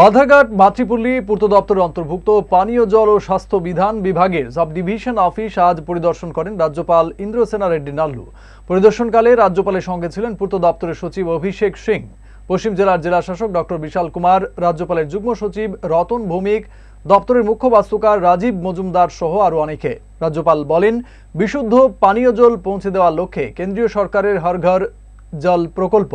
বাধাঘাট, মাতৃপল্লী পূর্ত দপ্তরের অন্তর্ভুক্ত পানীয় জল ও স্বাস্থ্য বিধান বিভাগের সাব ডিভিশন অফিস আজ পরিদর্শন করেন রাজ্যপাল ইন্দ্রসেনা রেড্ডি নাল্লু। পরিদর্শনকালে রাজ্যপালের সঙ্গে ছিলেন পূর্ত দপ্তরের সচিব অভিষেক সিং। পশ্চিম জেলার জেলাশাসক ডক্টর বিশাল কুমার, রাজ্যপালের যুগ্ম সচিব রতন ভৌমিক, দপ্তরের মুখ্য বাস্তুকার রাজীব মজুমদার সহ আরও অনেকে। রাজ্যপাল বলেন, বিশুদ্ধ পানীয় জল পৌঁছে দেওয়ার লক্ষ্যে কেন্দ্রীয় সরকারের হর ঘর জল প্রকল্প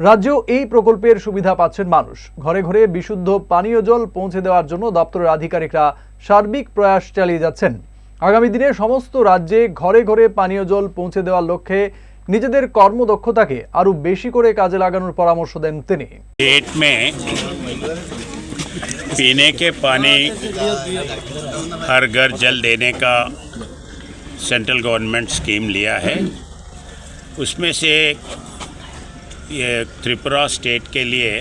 রাজ্যেও এই প্রকল্পের সুবিধা পাচ্ছেন মানুষ ঘরে ঘরে বিশুদ্ধ পানীয় জল পৌঁছে দেওয়ার জন্য দপ্তরের আধিকারিকরা সার্বিক প্রয়াস চালিয়ে যাচ্ছেন আগামী দিনে সমস্ত রাজ্যে ঘরে ঘরে পানীয় জল পৌঁছে দেওয়ার লক্ষ্যে নিজেদের কর্মদক্ষতাকে আরও বেশি করে কাজে লাগানোর পরামর্শ দেন তিনি स्टेट में पीने के पानी हर घर जल देने का सेंट्रल गवर्नमेंट स्कीम लिया है उसमें से ये त्रिपुरा स्टेट के लिए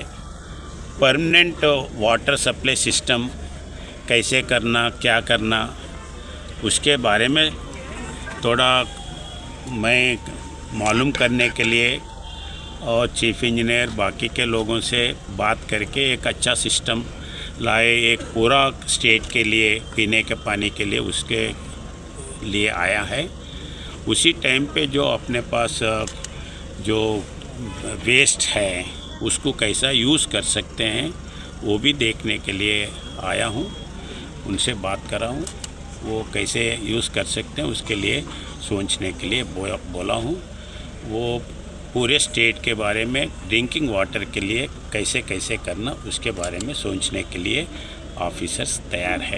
परमानेंट वाटर सप्लाई सिस्टम कैसे करना, क्या करना, उसके बारे में थोड़ा मैं मालूम करने के लिए और चीफ इंजीनियर बाकी के लोगों से बात करके एक अच्छा सिस्टम लाए, एक पूरा स्टेट के लिए, पीने के पानी के लिए उसके लिए आया है। उसी टाइम पे जो अपने पास, जो वेस्ट है, उसको कैसा यूज़ कर सकते हैं, वो भी देखने के लिए आया हूँ। उनसे बात करा हूँ, वो कैसे यूज़ कर सकते हैं, उसके लिए सोचने के लिए बोला हूँ। वो पूरे स्टेट के बारे में ड्रिंकिंग वाटर के लिए कैसे कैसे करना, उसके बारे में सोचने के लिए ऑफिसर्स तैयार है।